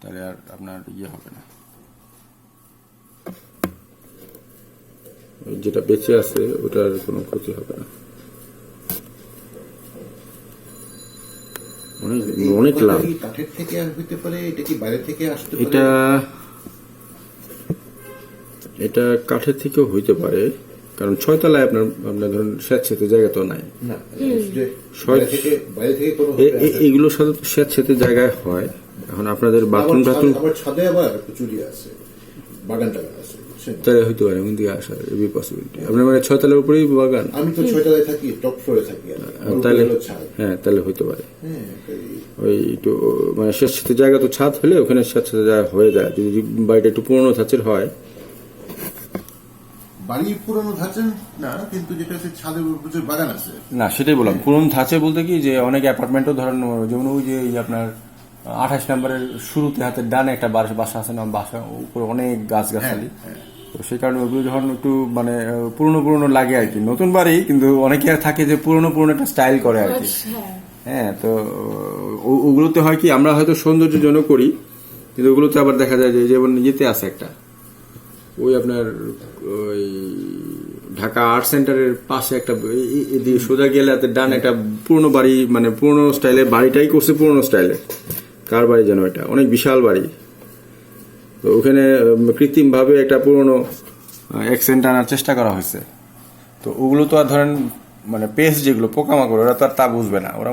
তাহলে আর আপনার ইয়ে হবে না। যেটা বেঁচে আছে ওটার কোনো ক্ষতি হবে না। অনেক অনেক লাভ। কাঠের থেকে হইতে পারে এটা কি বাইরে থেকে আসতে পারে? এটা এটা কাঠের থেকেও হইতে পারে কারণ ছয়তলায় আপনার আপনার ধরুন স্যাঁতস্যাঁতে জায়গা তো নাই। এগুলো সাধারণত স্যাঁতস্যাঁতে জায়গায় হয়। এখন আপনাদের বাথরুম টাথরুম ছাদে- আবার ছাদে আবার কচুরি আছে বাগান টাগান আছে তাহলে হইতে পারে থেকে আসার এবি পসিবিলিটি আপনার মানে ছয়তলার উপরেই বাগান? আমি তো ছয়তলায় থাকি টপ ফ্লোরে থাকি তাহলে হ্যাঁ তাহলে হইতে পারে। হ্যাঁ ওই একটু মানে স্বেচ্ছাতে জায়গা তো ছাদ হলে ওখানে স্বেচ্ছাতে জায়গা হয়ে যায়। যদি বাড়িটা একটু পুরোনো ধাঁচের হয়। বাড়ি পুরনো ধাঁচেন না কিন্তু যেটা হচ্ছে ছাদের উপর বাগান আছে। না সেটাই বললাম। পুরনো ধাঁচে বলতে কি যে অনেক অ্যাপার্টমেন্টও ধরেন যেমন ওই যে এই আপনার আঠাশ নম্বরের শুরুতে হাতের ডানে একটা বাসা বাসা আছে না বাসা উপরে অনেক গাছ গাছালি তো সেই কারণে ওগুলো যখন একটু মানে পুরনো পুরনো লাগে আর কি। নতুন বাড়ি কিন্তু অনেকে আর থাকে যে পুরনো পুরনো একটা স্টাইল করে আর কি। হ্যাঁ। হ্যাঁ তো ওগুলোতে হয় কি আমরা হয়তো সৌন্দর্যের জন্য করি কিন্তু ওগুলোতে আবার দেখা যায় যে যেমন ইয়েতে আছে একটা। ওই আপনার ওই ঢাকা আর্ট সেন্টারের পাশে একটা সোজা গেলে হাতে ডান একটা পুরনো বাড়ি মানে পুরনো স্টাইলের বাড়িটাই করছে পুরনো স্টাইলে। কার বাড়ি যেন এটা? অনেক বিশাল বাড়ি। তো ওখানে কৃত্রিমভাবে একটা পুরনো অ্যাক্সেন্ট আনার চেষ্টা করা হয়েছে। তো ওগুলো তো আর ধরেন মানে পেস্ট যেগুলো, পোকামাকড়, ওরা তো আর তা বুঝবে না। ওরা